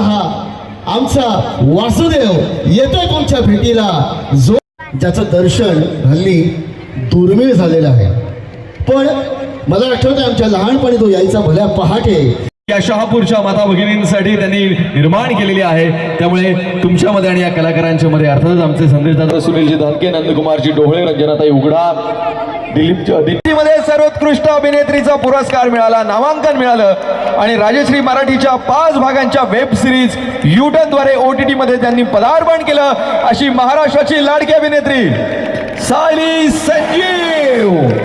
हा आमचा वासुदेव येतोय तुमच्या भेटीला. जो ज्याचं दर्शन हल्ली दुर्मिळ झालेलं आहे. पण मला आठवतं आमच्या लहानपणी तो यायचा भल्या पहाटे. या शहापूरच्या माता भगिनींसाठी त्यांनी निर्माण केलेली आहे. त्यामुळे तुमच्यामध्ये आणि या कलाकारांच्या मध्ये अर्थातच आमचे संदेशदाता सुनीलजी धनके नंदकुमारजी डोहळे रंजनाताई उघडा दिलीपच्या दिल्लीमध्ये सर्वोत्कृष्ट अभिनेत्रीचा पुरस्कार मिळाला नामांकन मिळालं आणि राजश्री मराठीच्या पाच भागांच्या वेब सिरीज युटनद्वारे ओ टी मध्ये त्यांनी पदार्पण केलं अशी महाराष्ट्राची लाडकी अभिनेत्री सायली संजीव.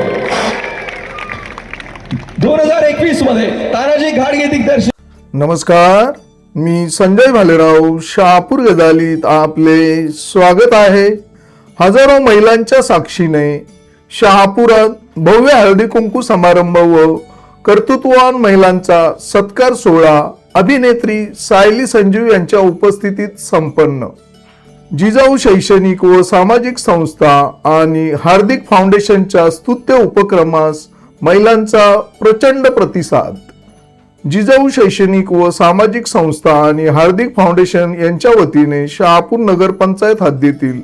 दोन हजार एकवीसमध्ये तानाजी घाडगे दिग्दर्शन नमस्कार मी संजय भालेराव शहापूर गदालीत आपले स्वागत आहे. हजारो महिलांच्या साक्षीने शहापुरात भव्य हळदी कुंकू समारंभ व कर्तृत्ववान महिलांचा सत्कार सोहळा अभिनेत्री सायली संजीव यांच्या उपस्थितीत संपन्न. जिजाऊ शैक्षणिक व सामाजिक संस्था आणि हार्दिक फाउंडेशनच्या स्तुत्य उपक्रमास महिलांचा प्रचंड प्रतिसाद. जिजाऊ शैक्षणिक व सामाजिक संस्था आणि हार्दिक फाउंडेशन यांच्या वतीने शहापूर नगरपंचायत हद्दीतील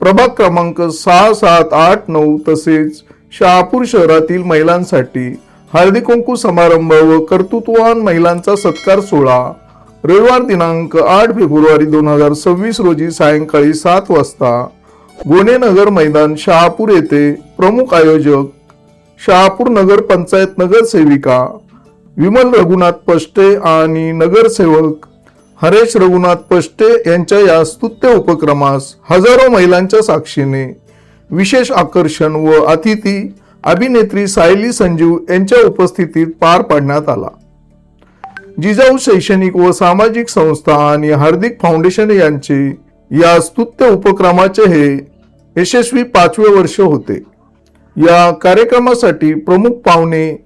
प्रभाग क्रमांक सहा सात आठ नऊ तसेच शहापूर शहरातील महिलांसाठी हळदी कुंकू समारंभ व कर्तृत्ववान महिलांचा सत्कार सोहळा रविवार दिनांक आठ फेब्रुवारी दोन हजार सव्वीस रोजी सायंकाळी सात वाजता गोनेनगर मैदान शहापूर येथे प्रमुख आयोजक शहापूर नगर पंचायत नगरसेविका विमल रघुनाथ पष्टे आणि नगरसेवक हरेश रघुनाथ पष्टे यांच्या या स्तुत्य उपक्रमास हजारो महिलांच्या साक्षीने विशेष आकर्षण व अतिथी अभिनेत्री सायली संजीव यांच्या उपस्थितीत पार पाडण्यात आला. जिजाऊ शैक्षणिक व सामाजिक संस्था आणि हार्दिक फाउंडेशन यांचे या स्तुत्य उपक्रमाचे हे यशस्वी पाचवे वर्ष होते. या कार्यक्रमासाठी प्रमुख पाहुणे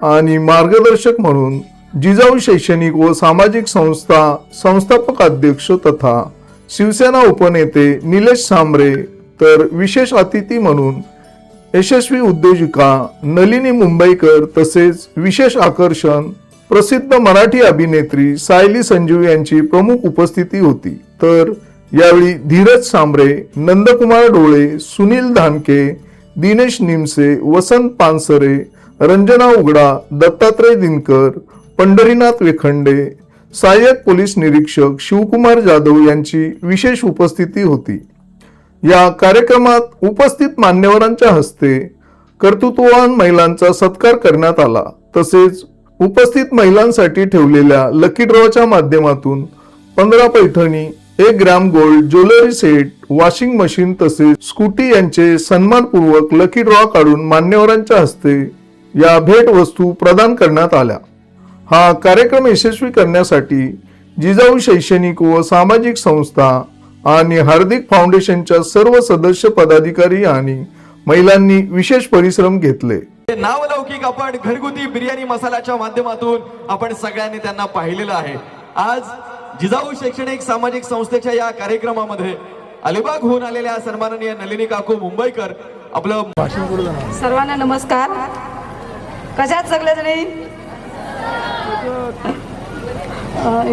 आणि मार्गदर्शक म्हणून जिजाऊ शैक्षणिक व सामाजिक संस्था संस्थापक अध्यक्ष तथा शिवसेना उपनेते निलेश सांबरे तर विशेष अतिथी म्हणून यशस्वी उद्योजिका नलिनी मुंबईकर तसेच विशेष आकर्षण प्रसिद्ध मराठी अभिनेत्री सायली संजीव यांची प्रमुख उपस्थिती होती. तर यावेळी धीरज सांबरे नंदकुमार डोळे सुनील धानके दिनेश निमसे वसंत पानसरे रंजना उगडा दत्तात्रय दिनकर पंढरीनाथ वेखंडे सहाय्यक पोलीस निरीक्षक शिवकुमार जाधव यांची विशेष उपस्थिती होती. या कार्यक्रमात उपस्थित मान्यवरांच्या हस्ते कर्तृत्ववान महिलांचा सत्कार करण्यात आला. तसेच उपस्थित महिलांसाठी ठेवलेल्या लकी ड्रॉच्या माध्यमातून पंधरा पैठणी एक gram gold jewellery set washing machine तसेच स्कूटी यांचे सन्मानपूर्वक लकी ड्रॉ काढून मान्यवरांच्या हस्ते या भेट वस्तू प्रदान करण्यात आल्या. हा कार्यक्रम यशस्वी करण्यासाठी जिजाऊ शैक्षणिक व सामाजिक संस्था आणि हार्दिक फाउंडेशनच्या सर्व सदस्य पदाधिकारी आणि महिलांनी विशेष परिश्रम घेतले. नावलौकिक आपण घरगुती बिर्याणी मसाल्याच्या माध्यमातून आपण सगळ्यांनी त्यांना पाहिलेलं आहे. आज जिजाऊ शैक्षणिक सामाजिक संस्थेच्या या कार्यक्रमामध्ये अलिबाग होऊन आलेल्या सन्माननीय नलिनी काकू मुंबईकर आपलं सर्वांना नमस्कार. कशात सगळे जणी?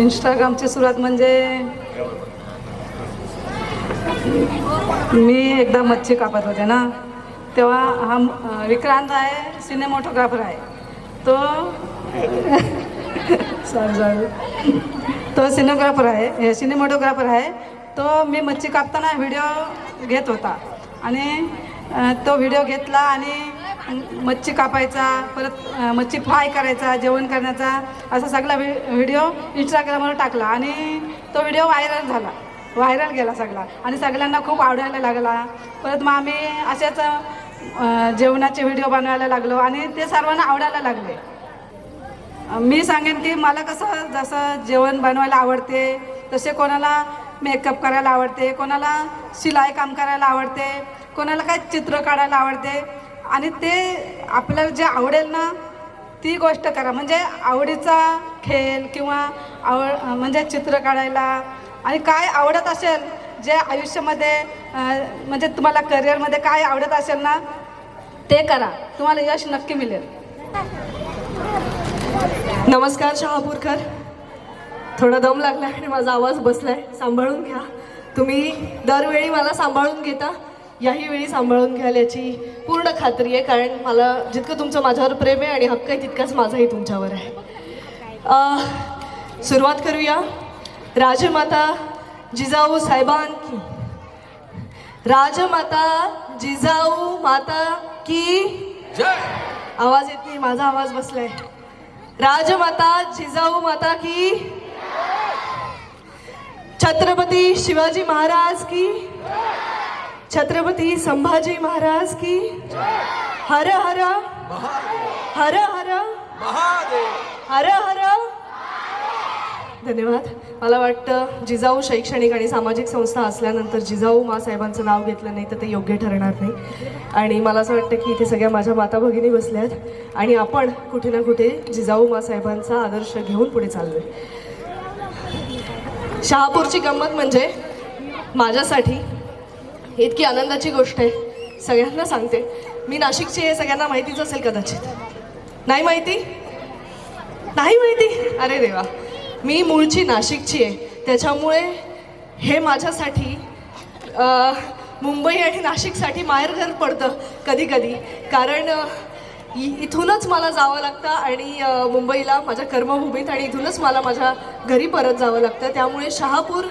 इंस्टाग्रामची सुरुवात म्हणजे मी एकदा मच्छी कापत होते ना? तेव्हा हा विक्रांत आहे सिनेमोटोग्राफर आहे. तो तो सिनेमोग्राफर आहे हे सिनेमोटोग्राफर आहे. तो मी मच्छी कापताना व्हिडिओ घेत होता. आणि तो व्हिडिओ घेतला आणि मच्छी कापायचा परत मच्छी फ्राय करायचा जेवण करण्याचा असा सगळा व्हि व्हिडिओ इंस्टाग्रामवर टाकला. आणि तो व्हिडिओ व्हायरल झाला. व्हायरल गेला सगळा. आणि सगळ्यांना खूप आवडायला लागला. परत मग आम्ही असेच जेवणाचे व्हिडिओ बनवायला लागलो. आणि ते सर्वांना आवडायला लागले. मी सांगेन की मला कसं जसं जेवण बनवायला आवडते तसे कोणाला मेकअप करायला आवडते कोणाला शिलाई काम करायला आवडते कोणाला काय चित्र काढायला आवडते. आणि ते आपल्याला जे आवडेल ना ती गोष्ट करा. म्हणजे आवडीचा खेळ किंवा आवड म्हणजे चित्र काढायला. आणि काय आवडत असेल जे आयुष्यामध्ये म्हणजे तुम्हाला करिअरमध्ये काय आवडत असेल ना ते करा. तुम्हाला यश नक्की मिळेल. नमस्कार शहापूरकर. थोडा दम लागला आणि माझा आवाज बसलाय. सांभाळून घ्या. तुम्ही दरवेळी मला सांभाळून घेता याही वेळी सांभाळून घ्याल याची पूर्ण खात्री आहे कारण मला जितकं तुमचं माझ्यावर प्रेम आहे आणि हक्क आहे तितकाच माझाही तुमच्यावर आहे. सुरुवात करूया. राजमाता जिजाऊ साहेबां की. राजमाता जिजाऊ माता की. आवाज येत नाही माझा आवाज बसलाय. राजमाता जिजाऊ माता की। छत्रपती शिवाजी महाराज की। छत्रपती संभाजी महाराज की। हर हर। हर हर। हर हर। धन्यवाद। मला वाटतं जिजाऊ शैक्षणिक आणि सामाजिक संस्था असल्यानंतर जिजाऊ मासाहेबांचं नाव घेतलं नाही तर ते योग्य ठरणार नाही. आणि मला असं वाटतं की इथे सगळ्या माझ्या माता भगिनी बसल्या आहेत आणि आपण कुठे ना कुठे जिजाऊ मासाहेबांचा आदर्श घेऊन पुढे चाललोय. शहापूरची गंमत म्हणजे माझ्यासाठी इतकी आनंदाची गोष्ट आहे. सगळ्यांना सांगते. मी नाशिकची हे सगळ्यांना माहितीच असेल कदाचित. नाही माहिती? नाही माहिती? अरे देवा. मी मूळची नाशिकची आहे. त्याच्यामुळे हे माझ्यासाठी मुंबई आणि नाशिकसाठी माहेरघर पडतं कधी कधी कारण इ- इथूनच मला जावं लागतं आणि मुंबईला माझ्या कर्मभूमीत आणि इथूनच मला माझ्या घरी परत जावं लागतं. त्यामुळे शहापूर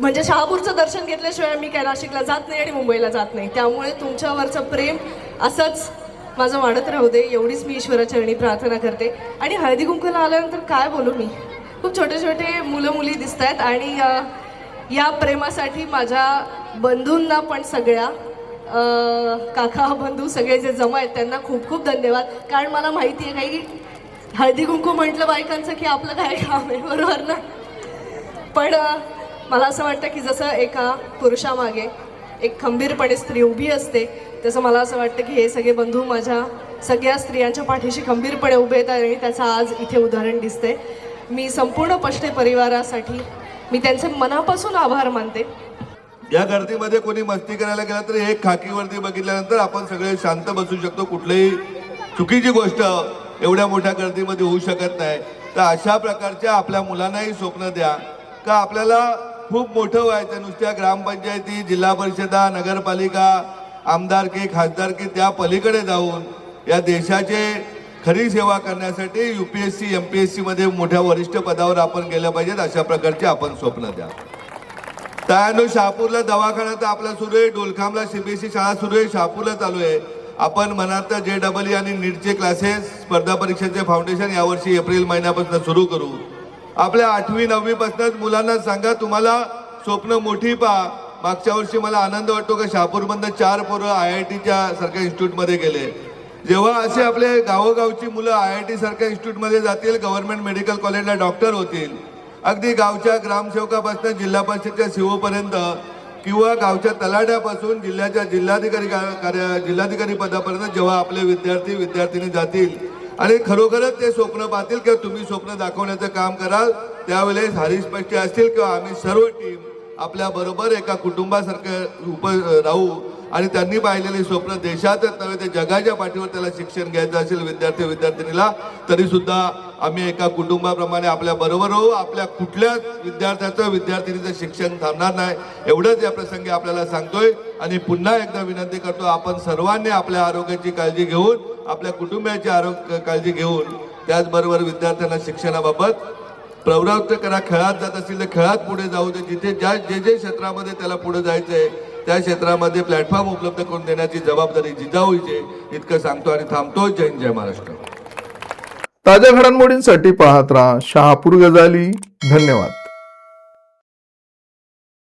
म्हणजे शहापूरचं दर्शन घेतल्याशिवाय मी काय नाशिकला जात नाही आणि मुंबईला जात नाही. त्यामुळे तुमच्यावरचं प्रेम असंच माझं वाढत राहू दे. एवढीच मी ईश्वराचरणी प्रार्थना करते. आणि हळदी कुंकूला आल्यानंतर काय बोलू मी? खूप छोटे छोटे मुलं मुली दिसत आहेत आणि या प्रेमासाठी माझ्या बंधूंना पण सगळ्या काका बंधू सगळे जे जमा आहेत त्यांना खूप खूप धन्यवाद. कारण मला माहिती आहे काही हळदी कुंकू म्हटलं बायकांचं की आपलं काय काम आहे बरोबर ना? पण मला असं वाटतं की जसं एका पुरुषामागे एक खंबीरपणे स्त्री उभी असते तसं मला असं वाटतं की हे सगळे बंधू माझ्या सगळ्या स्त्रियांच्या पाठीशी खंबीरपणे उभे आहेत आणि त्याचं आज इथे उदाहरण दिसते मी संपूर्ण पष्टे परिवारासाठी मी त्यांचे मनापासून आभार मानते. या गर्दीमध्ये कोणी मस्ती करायला गेला तर एक खाकीवरती बघितल्यानंतर आपण सगळे शांत बसू शकतो. कुठलीही चुकीची गोष्ट एवढ्या मोठ्या गर्दीमध्ये होऊ शकत नाही. तर अशा प्रकारच्या आपल्या मुलांनाही स्वप्न द्या. का आपल्याला खूप मोठं व्हायचं नुसत्या ग्रामपंचायती जिल्हा परिषदा नगरपालिका आमदारकी खासदारकी त्या पलीकडे जाऊन या देशाचे खरी सेवा करण्यासाठी U P S C M P S सीमध्ये मोठ्या वरिष्ठ पदावर आपण गेलं पाहिजेत अशा प्रकारचे आपण स्वप्न द्या. त्यानु शहापूरला दवाखाना तर आपला सुरू आहे डोलखामला सीबीएसई शाळा सुरू आहे शहापूरला चालू आहे. आपण म्हणाल तर जे डबल ई आणि नीटचे क्लासेस स्पर्धा परीक्षेचे फाउंडेशन यावर्षी एप्रिल महिन्यापासून सुरू करू. आपल्या आठवी नववीपासूनच मुलांना सांगा तुम्हाला स्वप्न मोठी पहा. मागच्या वर्षी मला आनंद वाटतो का शहापूरमधनं चार पोरं आय आय टीच्या सारख्या इन्स्टिट्यूटमध्ये गेले. जेव्हा असे आपले गावोगावची मुलं आय आय टी सारख्या इन्स्टिट्यूटमध्ये जातील गव्हर्नमेंट मेडिकल कॉलेजला डॉक्टर होतील अगदी गावच्या ग्रामसेवकापासून जिल्हा परिषदच्या सीओपर्यंत किंवा गावच्या तलाट्यापासून जिल्ह्याच्या जिल्हाधिकारी कार्य जिल्हाधिकारी पदापर्यंत जेव्हा आपले विद्यार्थी विद्यार्थिनी जातील आणि खरोखरच ते स्वप्न पाहतील किंवा तुम्ही स्वप्न दाखवण्याचं काम कराल त्यावेळेस हरीश पष्टे असतील किंवा आम्ही सर्व टीम आपल्या बरोबर एका कुटुंबासारखं उप राहू आणि त्यांनी पाहिलेली स्वप्न देशातच नव्हे ते जगाच्या पाठीवर त्याला शिक्षण घ्यायचं असेल विद्यार्थी विद्यार्थिनीला तरी सुद्धा आम्ही एका कुटुंबाप्रमाणे आपल्या बरोबर हो आपल्या कुठल्याच विद्यार्थ्याचं विद्यार्थिनीचं शिक्षण थांबणार नाही. एवढंच या प्रसंगी आपल्याला सांगतोय. आणि पुन्हा एकदा विनंती करतो आपण सर्वांनी आपल्या आरोग्याची काळजी घेऊन आपल्या कुटुंबाची आरोग्य काळजी घेऊन त्याचबरोबर विद्यार्थ्यांना शिक्षणाबाबत प्रवृत्त करा. खेळात जात असतील तर खेळात पुढे जाऊ दे. जिथे ज्या जे जे क्षेत्रामध्ये त्याला पुढे आहे त्या क्षेत्रामध्ये प्लॅटफॉर्म उपलब्ध करून देण्याची जबाबदारी जिजाऊचे इतकं सांगतो आणि थांबतो जय जय महाराष्ट्र. ताज्या घडामोडींसाठी पाहत राहा शहापूर गजाली. धन्यवाद.